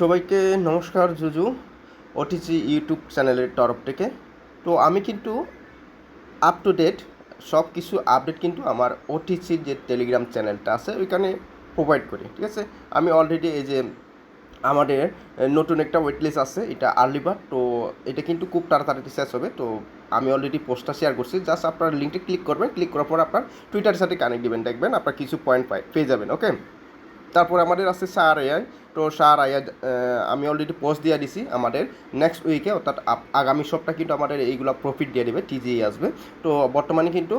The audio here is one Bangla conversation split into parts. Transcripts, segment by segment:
সবাইকে নমস্কার, জুজু ওটিসি ইউটিউব চ্যানেলের তরফ থেকে। তো আমি কিন্তু আপ টু ডেট সব কিছু আপডেট কিন্তু আমার ওটিসির যে টেলিগ্রাম চ্যানেলটা আছে, ওইখানে প্রোভাইড করি, ঠিক আছে? আমি অলরেডি এই যে আমাদের নতুন একটা ওয়েটলিস্ট আছে, এটা আর্লি বার্ড তো এটা কিন্তু খুব তাড়াতাড়ি শেষ হবে। তো আমি অলরেডি পোস্টটা শেয়ার করছি জাস্ট আপনার লিঙ্কটা ক্লিক করবেন ক্লিক করার পর আপনার টুইটারের সাথে কানেক্ট দিবেন, দেখবেন আপনার কিছু পয়েন্ট পেয়ে যাবেন ওকে তারপর আমাদের আছে সার আয়ার তো সার আয়ার আমি অলরেডি পোস্ট দিয়ে দিছি আমাদের নেক্সট উইকে অর্থাৎ আগামী সপ্তাহ কিন্তু আমাদের এইগুলো প্রফিট দিয়ে দেবে টিজি আসবে। তো বর্তমানে কিন্তু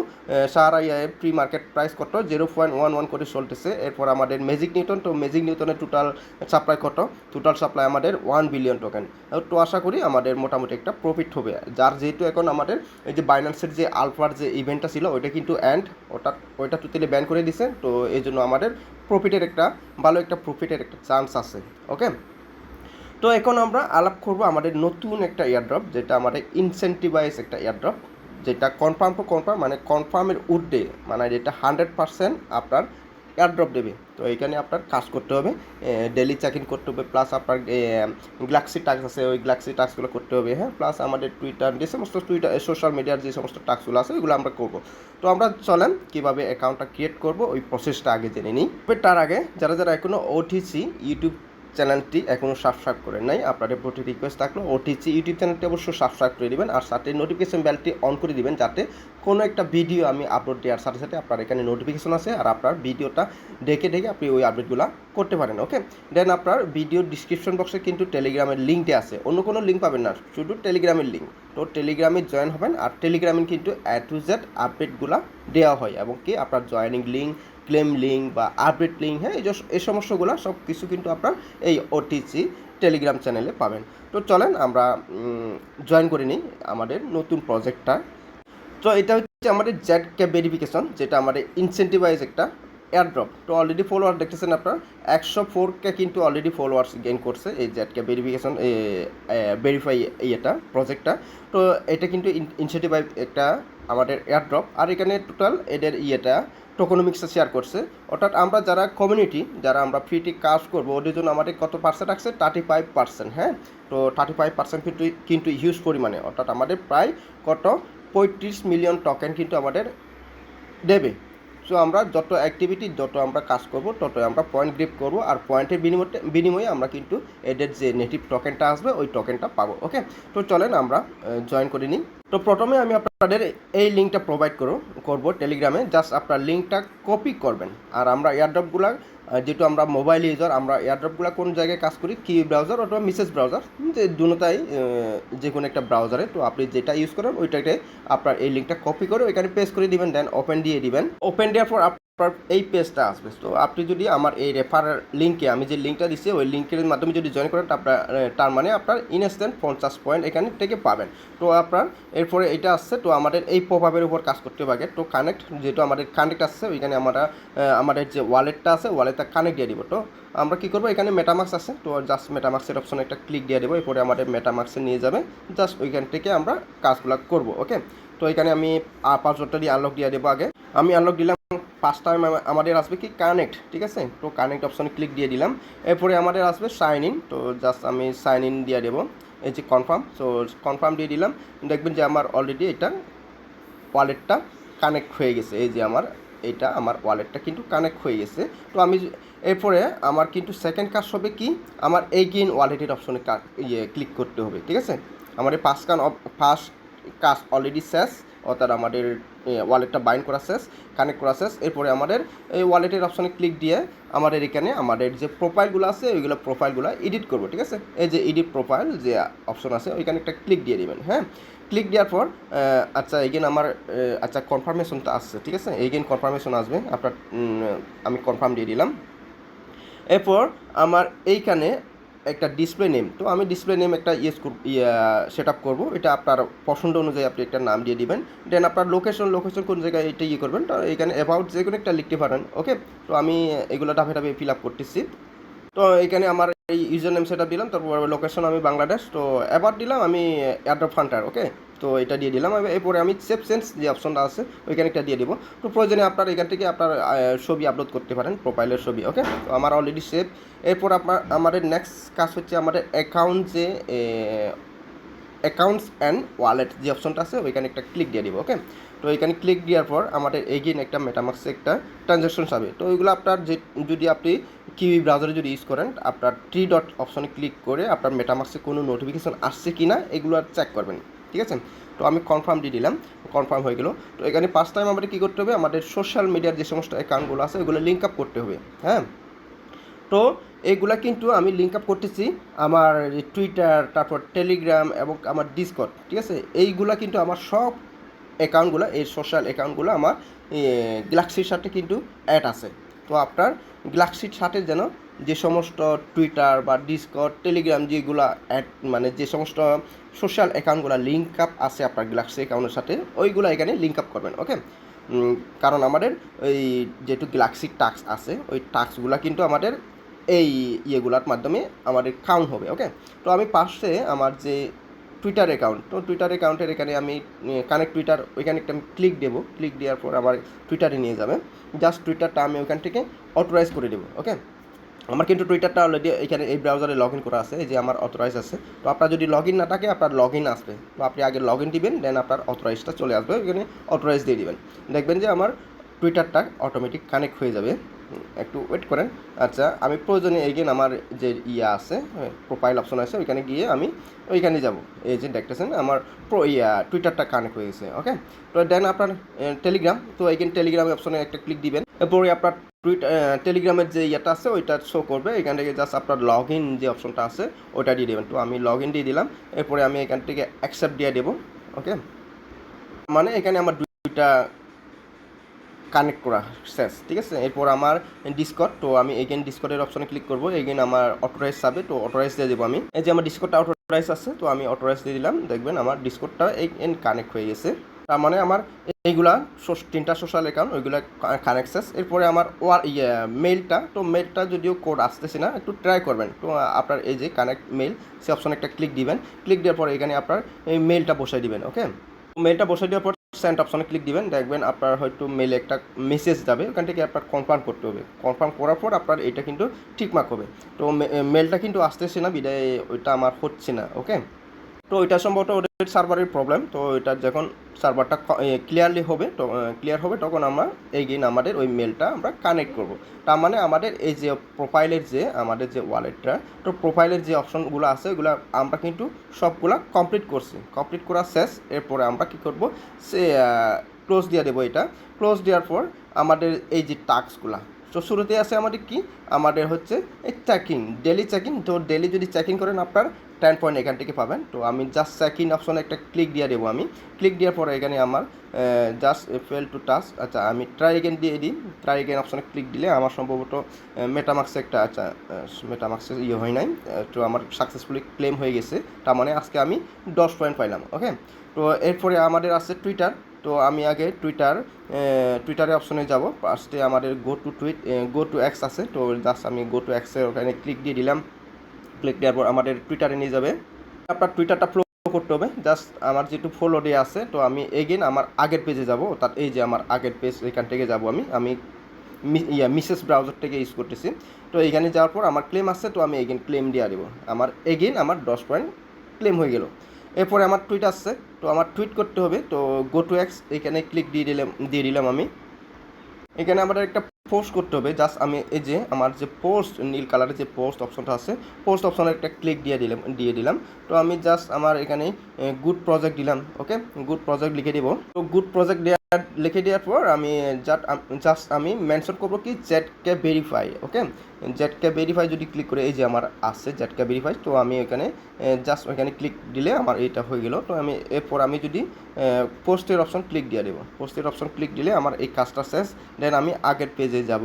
সার আইয়ের প্রি মার্কেট প্রাইস কত? জিরো পয়েন্ট ওয়ান ওয়ান করে চলতেছে। এরপর আমাদের ম্যাজিক নিউটন তো ম্যাজিক নিউটনের টোটাল সাপ্লাই কত? টোটাল সাপ্লাই আমাদের ওয়ান বিলিয়ন টোকেন তো আশা করি আমাদের মোটামুটি একটা প্রফিট হবে। যার যেহেতু এখন আমাদের এই যে বাইন্যান্সের যে আলফার যে ইভেন্টটা ছিল, ওইটা কিন্তু অ্যান্ড ওটা ওইটা তুতিলে ব্যান করে দিছে। তো এই জন্য আমাদের প্রফিটের একটা, ভালো একটা প্রফিটের একটা চান্স আছে ওকে তো এখন আমরা আলাপ করব আমাদের নতুন একটা এয়ারড্রপ যেটা আমাদের ইনসেন্টিভাইজ একটা এয়ারড্রপ যেটা কনফার্ম টু কনফার্ম মানে কনফার্মের উড্ডে মানে যেটা হান্ড্রেড পার্সেন্ট আপনার এয়ারড্রপ দেবে। তো এখানে আপনার কাজ করতে হবে ডেলি চেক ইন করতে হবে প্লাস আপনার গ্লাক্সি টাস্ক আছে, ওই গ্লাক্সি টাস্কগুলো করতে হবে হ্যাঁ? প্লাস আমাদের টুইটার যে সমস্ত টুইটার সোশ্যাল মিডিয়ার যে সমস্ত টাস্কগুলো আছে, ওইগুলো আমরা করব। তো আমরা চলেন, কীভাবে অ্যাকাউন্টটা ক্রিয়েট করব, ওই প্রসেসটা আগে জেনে নিই। তার আগে, যারা যারা এখনও ওটিসি ইউটিউব চ্যানেলটি এখনও সাবস্ক্রাইব করেন নাই। আপনাদের প্রতি রিকোয়েস্ট থাকল ওটিসি ইউটিউব চ্যানেলটি অবশ্যই সাবস্ক্রাইব করে দিবেন আর সাথে নোটিফিকেশন বেলটি অন করে দিবেন যাতে কোনো একটা ভিডিও আমি আপলোড দেওয়ার সাথে সাথে আপনার এখানে নোটিফিকেশন আছে আর আপনার ভিডিওটা দেখে দেখে আপনি ওই আপডেটগুলো করতে পারেন ওকে দেন আপনার ভিডিও ডিসক্রিপশন বক্সে কিন্তু টেলিগ্রামের লিঙ্কটি আছে। অন্য কোনো লিঙ্ক পাবেন না, শুধু টেলিগ্রামের লিঙ্ক তো টেলিগ্রামে জয়েন হবেন আর টেলিগ্রামে কিন্তু এ টু জেড আপডেটগুলো দেওয়া হয় এবং কি আপনার জয়েনিং লিঙ্ক ক্লেম লিঙ্ক বা আপডেট লিঙ্ক হ্যাঁ এই এই সমস্যাগুলো সব কিছু কিন্তু আপনার এই ওটিসি টেলিগ্রাম চ্যানেলে পাবেন। তো চলেন আমরা জয়েন করে নিই আমাদের নতুন প্রজেক্টটা তো এটা হচ্ছে আমাদের জেড ক্যাপ ভেরিফিকেশন যেটা আমাদের ইনসেন্টিভাইজ একটা এয়ারড্রপ তো অলরেডি ফলোয়ার দেখতেছেন আপনার, একশো ফোর কে কিন্তু অলরেডি ফলোয়ার্স গেইন করছে এই ক্যাপ ভেরিফিকেশন ভেরিফাই এটা প্রজেক্টটা তো এটা কিন্তু ইনসেন্টিভাইজ একটা আমাদের এয়ারড্রপ আর এখানে টোটাল এদের ইয়েটা টোকোনমিক্সে শেয়ার করছে। অর্থাৎ আমরা যারা কমিউনিটি যারা আমরা ফ্রিটি কাজ করব, ওদের জন্য আমাদের কত পার্সেন্ট আসছে থার্টি ফাইভ পার্সেন্ট হ্যাঁ? তো থার্টি ফাইভ পার্সেন্ট কিন্তু কিন্তু হিউজ পরিমাণে। অর্থাৎ আমাদের প্রায় কত? পঁয়ত্রিশ মিলিয়ন টোকেন কিন্তু আমাদের দেবে। সো আমরা যত অ্যাক্টিভিটি যত আমরা কাজ করব, তত আমরা পয়েন্ট গ্রিপ করব আর পয়েন্টের বিনিময়ে বিনিময়ে আমরা কিন্তু এদের যে নেটিভ টোকেনটা আসবে, ওই টোকেনটা পাবো ওকে তো চলেন আমরা জয়েন করে নিই। তো প্রথমে আমি আপনাদের এই লিঙ্কটা প্রোভাইড করো, করব টেলিগ্রামে জাস্ট আপনার লিঙ্কটা কপি করবেন। আর আমরা এয়ারড্রপগুলো যেহেতু আমরা মোবাইল ইউজার আমরা এয়ারড্রপগুলো কোন জায়গায় কাজ করি? কি ব্রাউজার অথবা মিসেস ব্রাউজার যে দুটাই যে কোনো একটা ব্রাউজারে তো আপনি যেটা ইউজ করেন, ওইটাকে আপনার এই লিঙ্কটা কপি করে ওইখানে পেস্ট করে দিবেন দেন ওপেন দিয়ে দিবেন। ওপেন দেওয়ার পর এই পেজটা আসবে। তো আপনি যদি আমার এই রেফার লিঙ্কে আমি যে লিঙ্কটা দিচ্ছি ওই লিঙ্কের মাধ্যমে যদি জয়েন করেন আপনার তার মানে আপনার ইনস্ট্যান্ট পঞ্চাশ পয়েন্ট এখানে থেকে পাবেন। তো আপনার এরপরে এটা আসছে, তো আমাদের এই প্রভাবের উপর কাজ করতে আগে। তো কানেক্ট যেহেতু আমাদের কানেক্ট আসছে, ওইখানে আমরা আমাদের যে ওয়ালেটটা আছে ওয়ালেটটা কানেক্ট দিয়ে দিব। তো আমরা কী করব, এখানে মেটামার্কস আছে, তো জাস্ট মেটামার্কসের অপশনে একটা ক্লিক দিয়ে দেবো, এরপরে আমাদের মেটামার্কসে নিয়ে যাবে। জাস্ট ওইখান থেকে আমরা কাজগুলো করব ওকে তো এখানে আমি পাসওয়ার্ডটা দিয়ে আনলক দিয়ে দেবো আগে। আমি আনলক দিলাম ফার্স্ট টাইম আমাদের আসবে কি কানেক্ট ঠিক আছে? তো কানেক্ট অপশনে ক্লিক দিয়ে দিলাম। এরপরে আমাদের আসবে সাইন ইন তো জাস্ট আমি সাইন ইন দিয়ে দেবো। এই যে কনফার্ম তো কনফার্ম দিয়ে দিলাম। দেখবেন যে আমার অলরেডি এটা ওয়ালেটটা কানেক্ট হয়ে গেছে। এই যে আমার, এটা আমার ওয়ালেটটা কিন্তু কানেক্ট হয়ে গেছে। তো আমি এরপরে আমার কিন্তু সেকেন্ড কাজ হবে কি? আমার এই গেইন ওয়ালেটের অপশনে ইয়ে ক্লিক করতে হবে, ঠিক আছে? আমার এই পাঁচ কান ফার্স্ট কাজ অলরেডি শেষ। অর্থাৎ আমাদের ওয়ালেটটা বাইন্ড করা শেষ কানেক্ট করা শেষ। এরপরে আমাদের এই ওয়ালেটের অপশানে ক্লিক দিয়ে আমাদের এখানে আমাদের যে প্রোফাইলগুলো আছে, ওইগুলো প্রোফাইলগুলো এডিট করব, ঠিক আছে? এই যে এডিট প্রোফাইল যে অপশন আছে, ওইখানে একটা ক্লিক দিয়ে দিবেন হ্যাঁ? ক্লিক দেওয়ার পর আচ্ছা এগেন আমার আচ্ছা কনফার্মেশনটা আসছে, ঠিক আছে? এগেন কনফার্মেশন আসবে, আপনার আমি কনফার্ম দিয়ে দিলাম। এরপর আমার এইখানে একটা ডিসপ্লে নেম তো আমি ডিসপ্লে নেম একটা ইয়েস সেট আপ করব। এটা আপনার পছন্দ অনুযায়ী আপনি একটা নাম দিয়ে দিবেন। দেন আপনার লোকেশন লোকেশন কোন জায়গায় এটা ইয়ে করবেন। তো এখানে অ্যাবাউট যে কোনো একটা লিখতে পারেন ওকে তো আমি এগুলো ডাফে ডাফে ফিল আপ করতেছি। তো এখানে আমার এই ইউজার নেম সেট আপ দিলাম। তারপর লোকেশন আমি বাংলাদেশ। তো অ্যাবাউট দিলাম আমি অ্যাড্রপ ফান্টার ওকে তো এটা দিয়ে দিলাম। এরপরে আমি সেভ সেন্স যে অপশনটা আছে, ওইখানে একটা দিয়ে দিব। তো প্রয়োজনে আপনার এখান থেকে আপনার ছবি আপলোড করতে পারেন প্রোফাইলের ছবি ওকে তো আমার অলরেডি সেভ এরপর আপনার, আমাদের নেক্সট কাজ হচ্ছে আমাদের অ্যাকাউন্ট যে অ্যাকাউন্টস অ্যান্ড ওয়ালেট যে অপশনটা আছে, ওইখানে একটা ক্লিক দিয়ে দিব ওকে তো এখানে ক্লিক দেওয়ার পর আমাদের এগেইন একটা মেটামাক্সে একটা ট্রানজ্যাকশন যাবে তো ওইগুলো আপনার যে, যদি আপনি কিউই ব্রাউজারে যদি ইউজ করেন, আপনার থ্রি ডট অপশনে ক্লিক করে আপনার মেটামাক্সে কোনো নোটিফিকেশন আসছে কি না এগুলো চেক করবেন। ঠিক আছে? তো আমি কনফার্ম দিয়ে দিলাম কনফার্ম হয়ে গেল। তো এখানে পাঁচ টাইম আমাদের কী করতে হবে? আমাদের সোশ্যাল মিডিয়ার যে সমস্ত অ্যাকাউন্টগুলো আছে, ওগুলো লিঙ্ক আপ করতে হবে হ্যাঁ? তো এইগুলা কিন্তু আমি লিঙ্ক আপ করতেছি আমার টুইটার তারপর টেলিগ্রাম এবং আমার ডিসকট ঠিক আছে? এইগুলা কিন্তু আমার সব অ্যাকাউন্টগুলো এই সোশ্যাল অ্যাকাউন্টগুলো আমার গ্যালাক্সির সাথে কিন্তু অ্যাড আছে। তো আপনার গ্যালাক্সির সাথে যেন যে সমস্ত টুইটার বা ডিসকট টেলিগ্রাম যেগুলো অ্যাড মানে যে সমস্ত সোশ্যাল অ্যাকাউন্টগুলো লিঙ্ক আপ আছে আপনার গ্যালাক্সি অ্যাকাউন্টের সাথে, ওইগুলো এখানে লিঙ্ক আপ করবেন ওকে কারণ আমাদের ওই যেহেতু গ্যালাক্সি টাস্ক আছে, ওই টাস্কগুলো কিন্তু আমাদের এই ইয়েগুলোর মাধ্যমে আমাদের কাউন্ট হবে ওকে তো আমি পাশে আমার যে টুইটার অ্যাকাউন্ট তো টুইটার অ্যাকাউন্টের এখানে আমি কানেক্ট টুইটার ওইখানে একটা আমি ক্লিক দেবো ক্লিক দেওয়ার পর আমার টুইটারে নিয়ে যাবে। জাস্ট টুইটারটা আমি ওইখান থেকে অথরাইজ করে দেবো ওকে আমার কিন্তু টুইটারটা অলরেডি এখানে এই ব্রাউজারে লগ ইন করা আছে যে আমার অথরাইজ আছে। তো আপনার যদি লগ ইন না থাকে, আপনার লগ ইন আসবে। তো আপনি আগে লগ ইন দিবেন দেন আপনার অথরাইজটা চলে আসবে। এখানে অথরাইজ দিয়ে দিবেন। দেখবেন যে আমার টুইটারটা অটোমেটিক কানেক্ট হয়ে যাবে। একটু ওয়েট করেন। আচ্ছা আমি প্রয়োজনে এগেন আমার যে ইয়া আছে প্রোফাইল অপশন আছে, ওইখানে গিয়ে আমি ওইখানে যাব। এই যে দেখতেছেন, আমার প্রো ইয়া টুইটারটা কানেক্ট হয়ে গেছে ওকে তো দেন আপনার টেলিগ্রাম তো এগেন টেলিগ্রাম অপশনে একটা ক্লিক দিবেন। এরপরে আপনার টুইট টেলিগ্রামের যে ইয়েটা আছে, ওইটা শো করবে। এখান থেকে জাস্ট আপনার লগ ইন যে অপশনটা আছে, ওইটা দিয়ে দেবেন। তো আমি লগ ইন দিয়ে দিলাম। এরপরে আমি এখান থেকে অ্যাকসেপ্ট দিয়ে দেবো ওকে মানে এখানে আমার দুইটা কানেক্ট করা শেষ, ঠিক আছে? এরপর আমার ডিসকট তো আমি এগেন ডিসকটের অপশনে ক্লিক করব। এগেন আমার অটোরাইজ যাবে তো অটোরাইজ দিয়ে দেবো আমি। এই যে আমার ডিসকটটা অটোরাইজ আছে, তো আমি অটোরাইজ দিয়ে দিলাম। দেখবেন আমার ডিসকটটা এগেন কানেক্ট হয়ে গেছে। তার মানে আমার এইগুলা তিনটা সোশ্যাল অ্যাকাউন্ট ওইগুলা কানেক্ট শেষ। এরপরে আমার ওয়ার ইয়ে মেলটা তো মেলটা যদিও কোড আসতেছে না, একটু ট্রাই করবেন। তো আপনার এই যে কানেক্ট মেল সে অপশনে একটা ক্লিক দিবেন। ক্লিক দেওয়ার পরে এখানে আপনার এই মেলটা বসাই দিবেন ওকে মেলটা বসাই দেওয়ার পর সেন্ড অপশনে ক্লিক দিবেন, দেখবেন আপনার হয়তো মেলে একটা মেসেজ যাবে, ওখান থেকে আপনার কনফার্ম করতে হবে। কনফার্ম করার পর আপনার এটা কিন্তু ঠিকমাক হবে। তো মেলটা কিন্তু আসতেছে না, বিদায় ওইটা আমার হচ্ছে না ওকে তো ওইটা সম্ভবত সার্ভারের প্রবলেম তো এটা যখন সার্ভারটা ক্লিয়ারলি হবে, তো ক্লিয়ার হবে, তখন আমরা এগেইন আমাদের ওই মেলটা আমরা কানেক্ট করব। তার মানে আমাদের এই যে প্রোফাইলের যে, আমাদের যে ওয়ালেটটা তো প্রোফাইলের যে অপশনগুলো আছে, ওগুলো আমরা কিন্তু সবগুলা কমপ্লিট করছি। কমপ্লিট করা শেষ, এরপরে আমরা কি করব? সে ক্লোজ দিয়ে দেবো এটা। ক্লোজ দেওয়ার পর আমাদের এই যে টাস্কগুলা তো শুরুতে আছে আমাদের কি? আমাদের হচ্ছে এই চেকিং ডেলি চেকিং তো ডেলি যদি চেকিং করেন আপনার টেন পয়েন্ট এখান থেকে পাবেন। তো আমি জাস্ট চেকিং অপশনে একটা ক্লিক দিয়ে দেবো আমি। ক্লিক দেওয়ার পরে এখানে আমার জাস্ট ফেল টু টাচ আচ্ছা আমি ট্রাই এগেন দিয়ে দিই। ট্রাই এগেন অপশনে ক্লিক দিলে আমার সম্ভবত মেটামাক্সে একটা আচ্ছা মেটামাক্সে ইয়ে হয় নাই। তো আমার সাকসেসফুলি ক্লেম হয়ে গেছে। তার মানে আজকে আমি দশ পয়েন্ট পাইলাম ওকে তো এরপরে আমাদের আছে টুইটার তো আমি আগে টুইটার টুইটারের অপশনে যাব। ফার্স্টে আমাদের go to tweet go to X আছে। তো জাস্ট আমি গো টু এক্সের ওখানে ক্লিক দিয়ে দিলাম। ক্লিক দেওয়ার পর আমাদের টুইটারে নিয়ে যাবে। আপনার টুইটারটা ফলো করতে হবে। জাস্ট আমার যেটু ফলো ডে আছে, তো আমি এগেন আমার আগের পেজে যাব। অর্থাৎ এই যে আমার আগের পেজ এখান থেকে যাব আমি। আমি ইয়া মিসেস ব্রাউজার থেকে ইউজ করতেছি। তো এখানে যাওয়ার পর আমার ক্লেম আসছে তো আমি এগেন ক্লেম দিয়ে দেবো। আমার এগেন আমার দশ পয়েন্ট ক্লেম হয়ে গেল। এরপরে আমার টুইট আসছে তো আমার টুইট করতে হবে, তো গো টু এক্স এখানে ক্লিক দিয়ে দিলাম দিয়ে দিলাম আমি। এখানে আমাদের একটা পোস্ট করতে হবে জাস্ট আমি এই যে আমার যে পোস্ট নীল কালারের যে পোস্ট অপশনটা আছে পোস্ট অপশনে একটা ক্লিক দিয়ে দিলাম দিয়ে দিলাম। তো আমি জাস্ট আমার এখানে গুড প্রজেক্ট দিলাম ওকে গুড প্রজেক্ট লিখে দিব। তো গুড প্রজেক্ট দেওয়ার লিখে দেওয়ার পর আমি জাস্ট আমি মেনশন করব কি Z K verify okay Z K verify যদি ক্লিক করে, এই যে আমার আসছে কে ভেরিফাই তো আমি এখানে জাস্ট ওইখানে ক্লিক দিলে আমার এটা হয়ে গেল। তো আমি এরপর আমি যদি পোস্টের অপশন ক্লিক দিয়ে দেবো। পোস্টের অপশন ক্লিক দিলে আমার এই কাজটা শেষ। দেন আমি আগের পেজে যাব।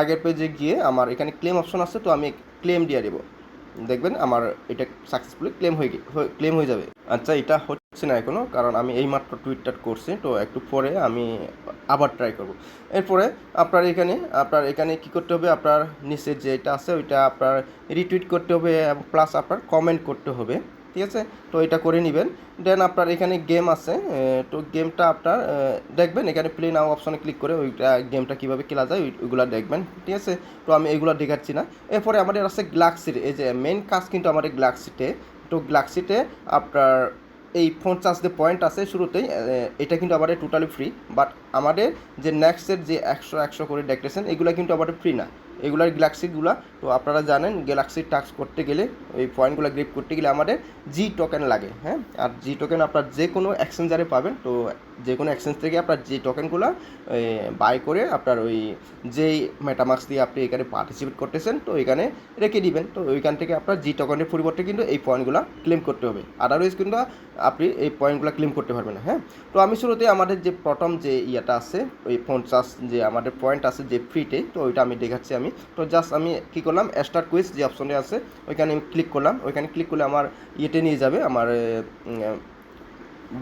আগের পেজে গিয়ে আমার এখানে ক্লেম অপশন আছে, তো আমি ক্লেম দিয়ে দেবো। দেখবেন আমার এটা সাকসেসফুলি ক্লেম হয়ে ক্লেম হয়ে যাবে। আচ্ছা এটা হচ্ছে না এখনও কারণ আমি এইমাত্র টুইটটা করছি, তো একটু পরে আমি আবার ট্রাই করব। এরপরে আপনার এখানে আপনার এখানে কি করতে হবে? আপনার নিচে যেটা আছে, ওইটা আপনার রিটুইট করতে হবে এবং প্লাস আপনার কমেন্ট করতে হবে, ঠিক আছে? তো এটা করে নেবেন। দেন আপনার এখানে গেম আছে তো গেমটা আপনার দেখবেন এখানে প্লে নাও অপশনে ক্লিক করে ওইটা গেমটা কীভাবে খেলা যায়, ওই- ওইগুলো দেখবেন, ঠিক আছে? তো আমি এগুলো দেখাচ্ছি না। এরপরে আমাদের আছে গ্লাক্সির এই যে মেন কাজ কিন্তু আমাদের গ্লাক্সিতে তো গ্লাক্সিতে আপনার এই ফোন চার্জ যে পয়েন্ট আছে শুরুতেই এটা কিন্তু আমাদের টোটালি ফ্রি বাট আমাদের যে নেক্সটের যে একশো একশো করে ডেকরেশন এগুলো কিন্তু আমাদের ফ্রি না। এগুলার গ্যালাক্সিগুলো তো আপনারা জানেন, গ্যালাক্সি টাস্ক করতে গেলে ওই পয়েন্টগুলো গ্রিপ করতে গেলে আমাদের জি টোকেন লাগে হ্যাঁ? আর জি টোকেন আপনার যে কোনো এক্সচেঞ্জারে পাবেন। তো যে কোনো এক্সচেঞ্জ থেকে আপনার জি টোকেনগুলো বাই করে আপনার ওই যেই মেটামার্কস দিয়ে আপনি এখানে পার্টিসিপেট করতেছেন, তো এখানে রেখে দিবেন। তো ওইখান থেকে আপনার জি টোকেনের পরিবর্তে কিন্তু এই পয়েন্টগুলো ক্লেম করতে হবে। আদারওয়াইজ কিন্তু আপনি এই পয়েন্টগুলো ক্লেম করতে পারবেন হ্যাঁ? তো আমি শুরুতে আমাদের যে প্রথম যে ইয়েটা আছে, ওই পঞ্চাশ যে আমাদের পয়েন্ট আছে যে ফ্রিতে তো ওইটা আমি দেখাচ্ছি আমি। তো জাস্ট আমি কী করলাম স্টার্ট কুইজ যে অপশনে আছে, ওইখানে আমি ক্লিক করলাম। ওইখানে ক্লিক করলে আমার ইয়েতে নিয়ে যাবে, আমার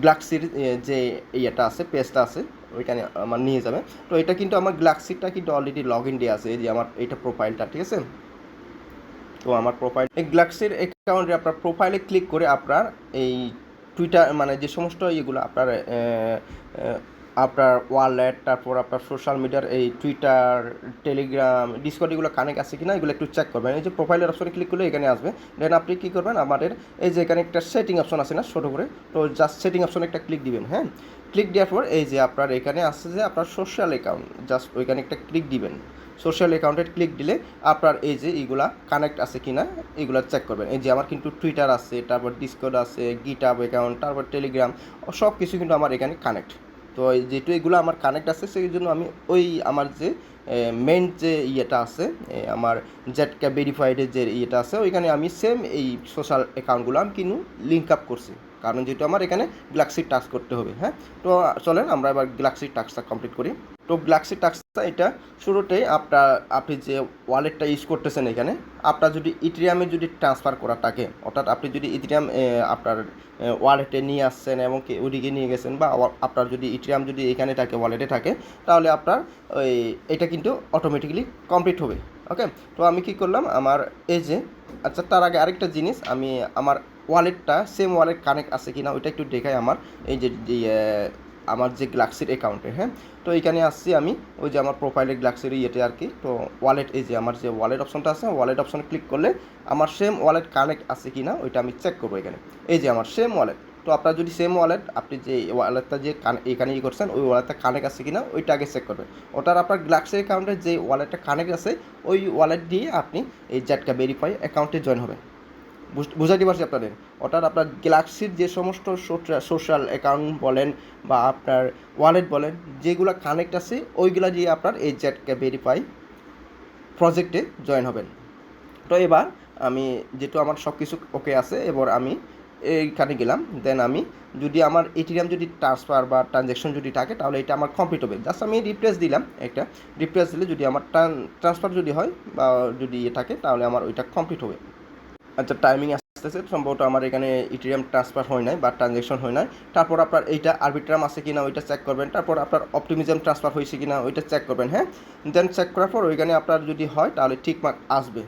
গ্লাক্সির যে ইয়েটা আছে পেজটা আছে, ওইখানে আমার নিয়ে যাবে। তো এটা কিন্তু আমার গ্লাক্সিটা কিন্তু অলরেডি লগ ইন দিয়ে আছে, এই যে আমার এইটা প্রোফাইলটা ঠিক আছে? তো আমার প্রোফাইল এই গ্লাক্সির অ্যাকাউন্টে আপনার প্রোফাইলে ক্লিক করে আপনার এই টুইটার মানে যে সমস্ত ইয়েগুলো আপনার আপনার ওয়ালেট তারপর আপনার সোশ্যাল মিডিয়ার এই টুইটার টেলিগ্রাম ডিসকর্ড এগুলো কানেক্ট আছে কিনা, এগুলো একটু চেক করবেন। এই যে প্রোফাইলের অপশনে ক্লিক করলে এখানে আসবে। দেন আপনি কী করবেন? আমাদের এই যে এখানে একটা সেটিং অপশন আছে না, ছোটো করে, তো জাস্ট সেটিং অপশনে একটা ক্লিক দিবেন হ্যাঁ? ক্লিক দেওয়ার পর এই যে আপনার এখানে আসছে যে আপনার সোশ্যাল অ্যাকাউন্ট জাস্ট ওইখানে একটা ক্লিক দিবেন। সোশ্যাল অ্যাকাউন্টে ক্লিক দিলে আপনার এই যে এইগুলা কানেক্ট আছে কি না এগুলা চেক করবেন। এই যে আমার কিন্তু টুইটার আছে, তারপর ডিসকর্ড আছে গিটাব অ্যাকাউন্ট তারপর টেলিগ্রাম সব কিছু কিন্তু আমার এখানে কানেক্ট তো যেহেতু এগুলো আমার কানেক্ট আছে, সেই জন্য আমি ওই আমার যে মেন যে ইয়েটা আছে আমার জেটকা ভেরিফাইডের যে ইয়েটা আছে, ওইখানে আমি সেম এই সোশ্যাল অ্যাকাউন্টগুলো আমি কিন্তু লিঙ্ক আপ করছি। কারণ যেহেতু আমার এখানে গ্লাক্সি টাস্ক করতে হবে হ্যাঁ? তো, চলেন আমরা এবার গ্লাক্সি টাস্কটা কমপ্লিট করি। তো গ্লাক্সি টাস্কটা এটা শুরুতেই আপনার, আপনি যে ওয়ালেটটা ইউজ করতেছেন এখানে, আপনার যদি ইথিরিয়ামে যদি ট্রান্সফার করা থাকে, অর্থাৎ আপনি যদি ইথিরিয়াম আপনার ওয়ালেটে নিয়ে আসছেন এবং কি, ওদিকে নিয়ে গেছেন বা আপনার যদি ইথিরিয়াম যদি এখানে থাকে ওয়ালেটে থাকে, তাহলে আপনার ওই, এটা কিন্তু অটোমেটিক্যালি কমপ্লিট হবে ওকে তো আমি কি করলাম, আমার এই যে আচ্ছা তার আগে আরেকটা জিনিস, আমি আমার ওয়ালেটটা সেম ওয়ালেট কানেক্ট আছে কিনা ওইটা একটু দেখাই আমার। এই যে আমার যে গ্লাক্সির অ্যাকাউন্টে হ্যাঁ? তো এখানে আসছি আমি, ওই যে আমার প্রোফাইলের গ্লাক্সির ইয়েতে আর কি। তো ওয়ালেট এই যে আমার যে ওয়ালেট অপশনটা আছে ওয়ালেট অপশনে ক্লিক করলে আমার সেম ওয়ালেট কানেক্ট আছে কি না ওইটা আমি চেক করব এখানে। এই যে আমার সেম ওয়ালেট তো আপনার যদি সেম ওয়ালেট আপনি যে ওয়ালেটটা যে এখানে ইয়ে করছেন, ওই ওয়ালেটটা কানেক্ট আছে কিনা, ওইটা আগে চেক করবেন। ওটার আপনার গ্লাক্সি অ্যাকাউন্টে যে ওয়ালেটটা কানেক্ট আছে, ওই ওয়ালেট দিয়ে আপনি এই জ্যাটকা ভেরিফাই অ্যাকাউন্টে জয়েন হবেন। বুঝাইতে পারছি আপনাদের। অর্থাৎ আপনার গ্যালাক্সির যে সমস্ত সোশ্যাল অ্যাকাউন্ট বলেন বা আপনার ওয়ালেট বলেন, যেগুলো কানেক্ট আছে, ওইগুলা দিয়ে আপনার এই জ্যাটকা ভেরিফাই প্রজেক্টে জয়েন হবেন। তো এবার আমি যেহেতু আমার সব কিছু ওকে আছে, এবার আমি এইখানে গেলাম। দেন আমি যদি আমার এটিএম যদি ট্রান্সফার বা ট্রানজ্যাকশন যদি থাকে, তাহলে এটা আমার কমপ্লিট হবে। জাস্ট আমি রিপ্লেস দিলাম একটা। রিপ্লেস দিলে যদি আমার ট্রান্সফার যদি হয় বা যদি ইয়ে থাকে, তাহলে আমার ওইটা কমপ্লিট হবে। আচ্ছা টাইমিং আসতেছে, সম্ভবত আমার এখানে ইটিএম ট্রান্সফার হয় নাই বা ট্রানজ্যাকশন হয় নাই। তারপর আপনার এইটা আরবিট্রাম আছে কিনা ওইটা চেক করবেন। তারপর আপনার অপটিমিজম ট্রান্সফার হয়েছে কিনা ওইটা চেক করবেন হ্যাঁ? দেন চেক করার পর ওইখানে আপনার যদি হয়, তাহলে ঠিক মার্ক আসবে।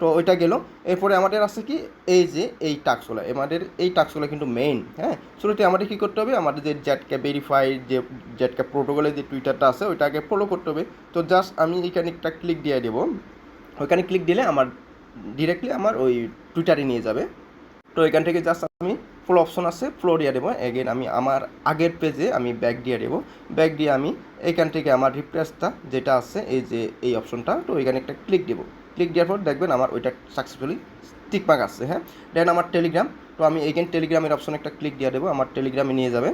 তো ওইটা গেল। এরপরে আমাদের আছে কি? এই যে এই টাস্কগুলো আমাদের এই টাস্কগুলো কিন্তু মেইন হ্যাঁ? শুরুতে আমাদের কী করতে হবে? আমাদের যে জেটকে ভেরিফাই যে জেটকে প্রোটোকলের যে টুইটারটা আছে, ওইটাকে ফলো করতে হবে। তো জাস্ট আমি এখানে একটা ক্লিক দিয়ে দেবো। ওইখানে ক্লিক দিলে আমার ডিরেক্টলি আমার ওই টুইটারে নিয়ে যাবে। তো এখান থেকে জাস্ট আমি ফ্লো অপশন আছে ফ্লো দিয়ে দেবো। এগেন আমি আমার আগের পেজে আমি ব্যাক দিয়ে দেবো। ব্যাক দিয়ে আমি এইখান থেকে আমার রিপ্লেসটা যেটা আছে, এই যে এই অপশনটা তো এখানে একটা ক্লিক দেবো। ক্লিক দেওয়ার পর দেখবেন আমার ওইটা সাকসেসফুলি টিকমার্ক আসছে হ্যাঁ? দেন আমার টেলিগ্রাম তো আমি এইখানে টেলিগ্রামের অপশনে একটা ক্লিক দিয়ে দেবো। আমার টেলিগ্রামে নিয়ে যাবে।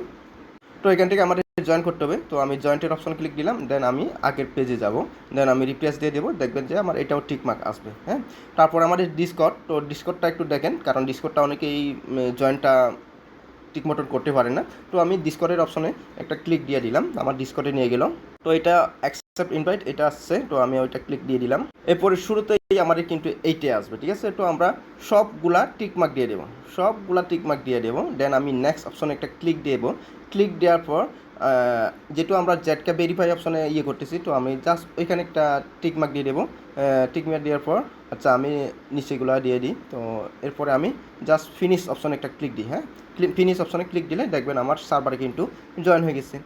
তো এখান থেকে আমাদের জয়েন করতে হবে। তো আমি জয়েন্টের অপশন ক্লিক দিলাম দেন আমি আগের পেজে যাব। দেন আমি রিপ্লেস দিয়ে দেবো, দেখবেন যে আমার এটাও টিকমার্ক আসবে হ্যাঁ? তারপর আমাদের ডিসকট তো ডিসকটটা একটু দেখেন, কারণ ডিসকটটা অনেকেই জয়েনটা ঠিক মতন করতে পারে না। তো আমি ডিসকটের অপশনে একটা ক্লিক দিয়ে দিলাম, আমার ডিসকটে নিয়ে গেলাম তো এটা অ্যাকসেপ্ট ইনভাইট এটা আসছে, তো আমি ওইটা ক্লিক দিয়ে দিলাম। এরপরে শুরুতেই আমাদের কিন্তু এইটে আসবে, ঠিক আছে? তো আমরা সবগুলা টিকমার্ক দিয়ে দেবো, সবগুলা টিকমার্ক দিয়ে দেবো। দেন আমি নেক্সট অপশনে একটা ক্লিক দিয়ে দেবো। ক্লিক দেওয়ার পর যেহেতু আমরা জেটকে ভেরিফাই অপশনে ইয়ে করতেছি, তো আমি জাস্ট ওইখানে একটা টিকমার্ক দিয়ে দেবো। টিকমার্ক দেওয়ার পর আচ্ছা আমি নিচেগুলো দিয়ে দিই। তো এরপরে আমি জাস্ট ফিনিশ অপশনে একটা ক্লিক দিই হ্যাঁ? ফিনিশ অপশনে ক্লিক দিলে দেখবেন আমার সার্ভারে কিন্তু জয়েন হয়ে গেছে।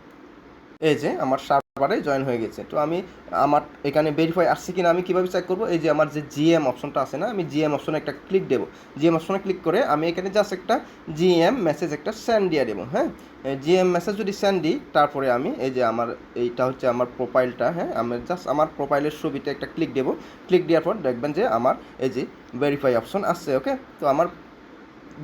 এই যে, আমার সার্ভারে জয়েন হয়ে গেছে। তো আমি আমার এখানে ভেরিফাই আসছে কিনা আমি কীভাবে চেক করব? এই যে আমার যে জিএম অপশনটা আছে না, আমি জিএম অপশনে একটা ক্লিক দেবো। জিএম অপশনে ক্লিক করে আমি এখানে জাস্ট একটা জিএম মেসেজ একটা সেন্ড দিয়ে দেবো হ্যাঁ? জিএম মেসেজ যদি সেন্ড দিই, তারপরে আমি এই যে আমার এইটা হচ্ছে আমার প্রোফাইলটা হ্যাঁ? আমি জাস্ট আমার প্রোফাইলের ছবিতে একটা ক্লিক দেবো। ক্লিক দেওয়ার পর দেখবেন যে আমার এই যে ভেরিফাই অপশন আসছে ওকে তো আমার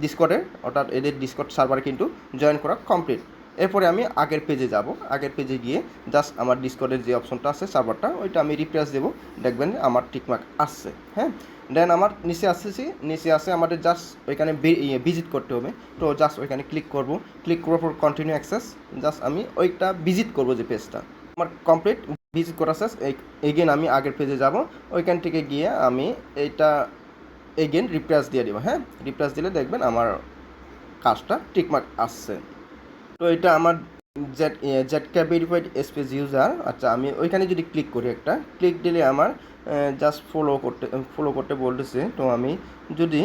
ডিসকর্ডে অর্থাৎ এদের ডিসকর্ড সার্ভারে কিন্তু জয়েন করা কমপ্লিট এরপরে আমি আগের পেজে যাব। আগের পেজে গিয়ে জাস্ট আমার ডিসকর্ডের যে অপশনটা আছে সার্ভারটা ওইটা আমি রিপ্লেস দেবো। দেখবেন আমার টিকমার্ক আসছে হ্যাঁ? দেন আমার নিচে আসতেছি নিচে আসে আমাদের জাস্ট ওইখানে ভিজিট করতে হবে। তো জাস্ট ওইখানে ক্লিক করব। ক্লিক করার পর কন্টিনিউ অ্যাক্সেস জাস্ট আমি ওইটা ভিজিট করব যে পেজটা আমার কমপ্লিট ভিজিট করা শেষ। এগেন আমি আগের পেজে যাব। ওইখান থেকে গিয়ে আমি এইটা এগেন রিপ্লেস দিয়ে দেবো হ্যাঁ? রিপ্লেস দিলে দেখবেন আমার কাজটা টিকমার্ক আসছে। তো এটা আমার Z K verified space user আচ্ছা আমি ওইখানে যদি ক্লিক করি একটা ক্লিক দিলে আমার জাস্ট ফলো করতে ফলো করতে বলতেছে। তো আমি যদি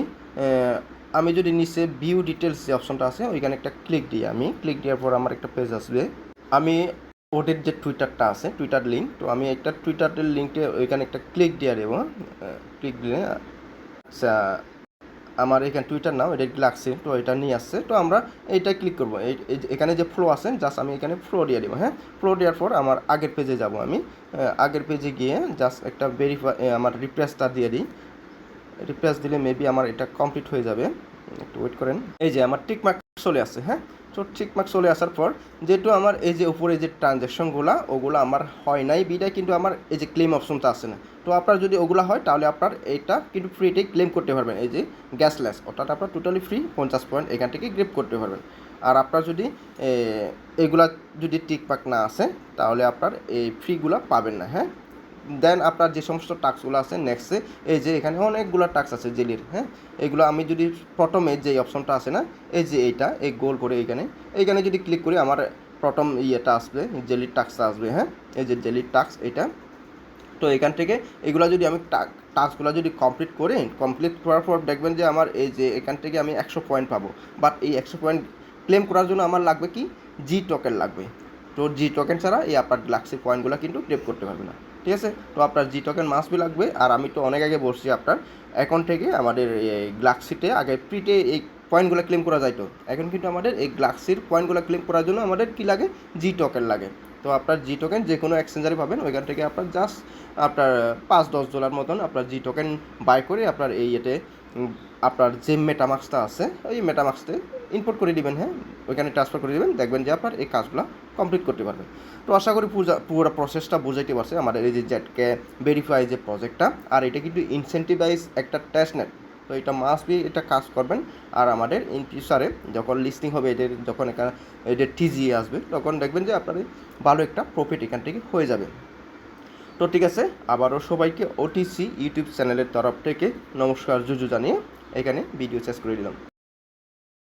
আমি যদি নিচে ভিউ ডিটেলস যে অপশনটা আছে, ওইখানে একটা ক্লিক দিই আমি। ক্লিক দেওয়ার পর আমার একটা পেজ আসবে। আমি ওদের যে টুইটারটা আছে টুইটার লিঙ্ক তো আমি একটা টুইটারের লিঙ্কে ওইখানে একটা ক্লিক দিয়ে দেবো। ক্লিক দিলে আচ্ছা আমার এখানে টুইটার নাম এটা লাগছে, তো এটা নিয়ে আসছে, তো আমরা এটা ক্লিক করব। এখানে যে ফ্লো আছে জাস্ট আমি এখানে ফ্লো দিয়ে দেবো হ্যাঁ? ফ্লো দেওয়ার পর আমার আগের পেজে যাব আমি। আগের পেজে গিয়ে জাস্ট একটা ভেরিফাই আমার রিপ্লেসটা দিয়ে দিই। রিপ্লেস দিলে মেবি আমার এটা কমপ্লিট হয়ে যাবে। একটু ওয়েট করেন। এই যে আমার টিকমার্ক চলে আসছে হ্যাঁ? তো টিকমার্ক চলে আসার পর, যেহেতু আমার এই যে উপরে যে ট্রানজ্যাকশনগুলো ওগুলো আমার হয় নাই, বিদায় কিন্তু আমার এই যে ক্লেম অপশনটা আসে না। তো আপনার যদি ওগুলো হয়, তাহলে আপনার এইটা কিন্তু ফ্রিতে ক্লেম করতে পারবেন, এই যে গ্যাসলেস। অর্থাৎ আপনার টোটালি ফ্রি পঞ্চাশ পয়েন্ট এখান থেকে গ্রেপ করতে পারবেন। আর আপনার যদি এগুলা যদি টিকমার্ক না আসে, তাহলে আপনার এই ফ্রিগুলো পাবেন না হ্যাঁ? দেন আপনার যে সমস্ত টাস্কগুলো আছে নেক্সটে এই যে এখানে অনেকগুলো টাস্ক আছে জেলির হ্যাঁ? এগুলো আমি যদি প্রথমে যে অপশনটা আছে না, এই যে এইটা, এই গোল করে এইখানে এইখানে যদি ক্লিক করি আমার প্রথম ইয়েটা আসবে, জেলির টাস্কটা আসবে হ্যাঁ? এই যে জেলির টাস্ক এটা। তো এখান থেকে এগুলো যদি আমি টাস্কগুলো যদি কমপ্লিট করি কমপ্লিট করার পর দেখবেন যে আমার এই যে এখান থেকে আমি একশো পয়েন্ট পাবো। বাট এই একশো পয়েন্ট ক্লেম করার জন্য আমার লাগবে কি? জি টোকেন লাগবে। তো জি টোকেন ছাড়া এই আপনার গ্লাক্সি পয়েন্টগুলো কিন্তু ক্লেম করতে পারবে না। ঠিক আছে? তো আপনার জি টোকেন মাসবি লাগবে। আর আমি তো অনেক আগে বলছি আপনার অ্যাকাউন্ট থেকে আমাদের গ্লাক্সিতে আগে প্রিটে এই পয়েন্টগুলো ক্লেম করা যায় তো। এখন কিন্তু আমাদের এই গ্লাক্সির পয়েন্টগুলো ক্লেম করার জন্য আমাদের কী লাগে? জি টোকেন লাগে। তো আপনার জি টোকেন যে কোনো এক্সচেঞ্জারে পাবেন। ওইখান থেকে আপনার জাস্ট আপনার পাঁচ দশ ডলার মতন আপনার জি টোকেন বাই করে আপনার এই উম, আপনার যে মেটামাক্সটা আছে ওই মেটামাক্সতে ইনপুট করে দিবেন হ্যাঁ? ওইখানে ট্রান্সফার করে দিবেন, দেখবেন যে আপনার এই কাজগুলো কমপ্লিট করতে পারবেন। তো আশা করি পুরো পুরো প্রসেসটা বুঝাইতে পারছে আমাদের এই যে জেটকে ভেরিফাই যে প্রজেক্টটা আর এটা কিন্তু ইনসেন্টিভাইজ একটা টেস্ট নেট তো এটা মাস্ট বি এটা কাজ করবেন। আর আমাদের ইন ফিউচারে যখন লিস্টিং হবে, এদের যখন এখানে এদের টিজি আসবে, তখন দেখবেন যে আপনার ভালো একটা প্রফিট এখান থেকে হয়ে যাবে। তো ঠিক আছে, আবারও সবাইকে ওটিসি ইউটিউব চ্যানেলের তরফ থেকে নমস্কার, জুজু জানিয়ে এখানে ভিডিও শেষ করে দিলাম।